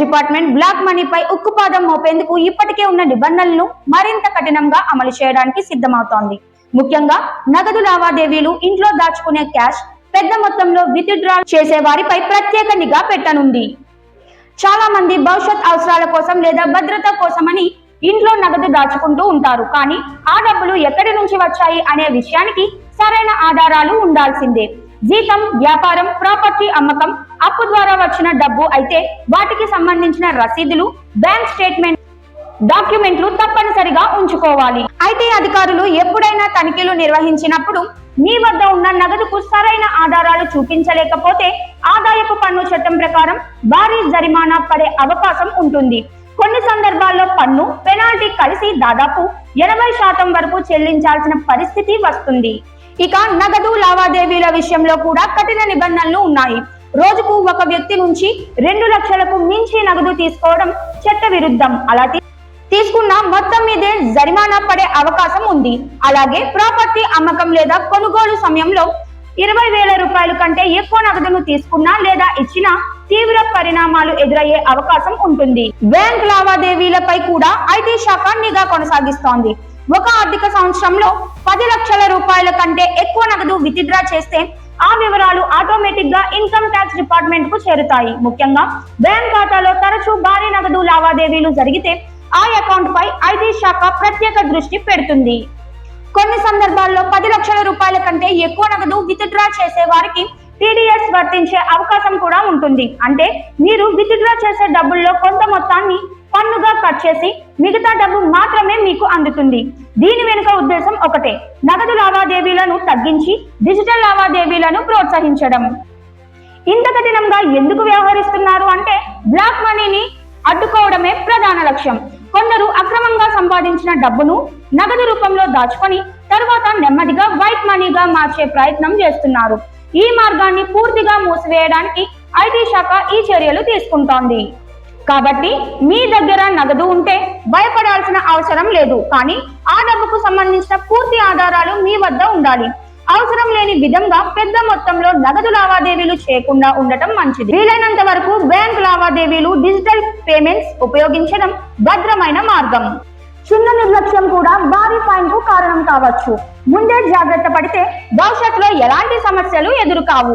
Department black మనీపై ఉక్కుపాదం మోపేందుకు ఇప్పటికే ఉన్న నిబంధనలను మరింత కఠినంగా అమలు చేయడానికి సిద్ధమవుతోంది. ముఖ్యంగా నగదు లావాదేవీలు ఇంట్లో దాచుకునే క్యాష్ పెద్ద మొత్తంలో విత్డ్రా చేసే వారిపై ప్రత్యేక నిఘా పెట్టనుంది. చాలా మంది భవిష్యత్ అవసరాల కోసం లేదా భద్రత కోసమని ఇంట్లో నగదు దాచుకుంటూ ఉంటారు. కానీ ఆ డబ్బులు ఎక్కడి నుంచి వచ్చాయి అనే విషయానికి సరైన ఆధారాలు ఉండాల్సిందే. జీతం వ్యాపారం ప్రాపర్టీ అమ్మకం అప్పు ద్వారా వచ్చిన డబ్బు అయితే వాటికి సంబంధించిన రసీదులు బ్యాంక్ స్టేట్మెంట్ డాక్యుమెంట్లు తప్పనిసరిగా ఉంచుకోవాలి. అయితే అధికారులు ఎప్పుడైనా తనిఖీలు నిర్వహించినప్పుడు మీ వద్ద ఉన్న నగదుకు సరైన ఆధారాలు చూపించలేకపోతే ఆదాయపు పన్ను చట్టం ప్రకారం భారీ జరిమానా పడే అవకాశం ఉంటుంది. కొన్ని సందర్భాల్లో పన్ను పెనాల్టీ కలిసి దాదాపు ఎనభై శాతం వరకు చెల్లించాల్సిన పరిస్థితి వస్తుంది. ఇక నగదు లావాదేవీల విషయంలో కూడా కఠిన నిబంధనలు ఉన్నాయి. రోజుకు ఒక వ్యక్తి నుంచి రెండు లక్షలకు మించి నగదు తీసుకోవడం చట్ట విరుద్ధం అలా తీసుకున్న మొత్తం మీదే జరిమానా పడే అవకాశం ఉంది. అలాగే ప్రాపర్టీ అమ్మకం లేదా కొనుగోలు సమయంలో ఇరవై వేల రూపాయల కంటే ఎక్కువ నగదును తీసుకున్నా లేదా ఇచ్చినా తీవ్ర పరిణామాలు ఎదురయ్యే అవకాశం ఉంటుంది. బ్యాంక్ లావాదేవీలపై కూడా ఐటీ శాఖ నిఘా కొనసాగిస్తోంది. ఒక ఆర్థిక సంవత్సరంలో పది లక్షల రూపాయల కంటే ఎక్కువ నగదు విత్డ్రా చేస్తే ఆ వివరాలు ఆటోమేటిక్గా ఇన్కమ్ ట్యాక్స్ డిపార్ట్మెంట్కు చేరుతాయి. ముఖ్యంగా బ్యాంక్ ఖాతాలో తరచూ భారీ నగదు లావాదేవీలు జరిగితే ఆ అకౌంట్ పై ఐటీ శాఖ ప్రత్యేక దృష్టి పెడుతుంది. కొన్ని సందర్భాల్లో పది లక్షల రూపాయల కంటే ఎక్కువ నగదు విత్డ్రా చేసే వారికి టీడీఎస్ వర్తించే అవకాశం కూడా ఉంటుంది. అంటే మీరు విత్డ్రా చేసే డబ్బుల్లో కొంత మొత్తాన్ని పన్నుగా కట్ చేసి మిగతా డబ్బు మాత్రమే మీకు అందుతుంది. దీని వెనుక ఉద్దేశం ఒకటే. నగదు లావాదేవీలను తగ్గించి డిజిటల్ లావాదేవీలను ప్రోత్సహించడం. ఇంత కఠినంగా ఎందుకు వ్యవహరిస్తున్నారు అంటే బ్లాక్ మనీని అడ్డుకోవడమే ప్రధాన లక్ష్యం. కొందరు అక్రమంగా సంపాదించిన డబ్బును నగదు రూపంలో దాచుకొని తర్వాత నెమ్మదిగా వైట్ మనీగా మార్చే ప్రయత్నం చేస్తున్నారు. ఈ మార్గాన్ని పూర్తిగా మూసివేయడానికి ఐటీ శాఖ ఈ చర్యలు తీసుకుంటోంది. కాబట్టి మీ దగ్గర నగదు ఉంటే భయపడాల్సిన అవసరం లేదు. కానీ ఆ డబ్బుకు సంబంధించిన పూర్తి ఆధారాలు మీ వద్ద ఉండాలి. అవసరం లేని విధంగా పెద్ద మొత్తంలో నగదు లావాదేవీలు చేయకుండా ఉండటం మంచిది. వీలైనంత వరకు బ్యాంక్ లావాదేవీలు డిజిటల్ పేమెంట్స్ ఉపయోగించడం భద్రమైన మార్గం. చిన్న నిర్లక్ష్యం కూడా భారీ ఫైన్కు కారణం కావచ్చు. ముందే జాగ్రత్త పడితే భవిష్యత్తులో ఎలాంటి సమస్యలు ఎదురు కావు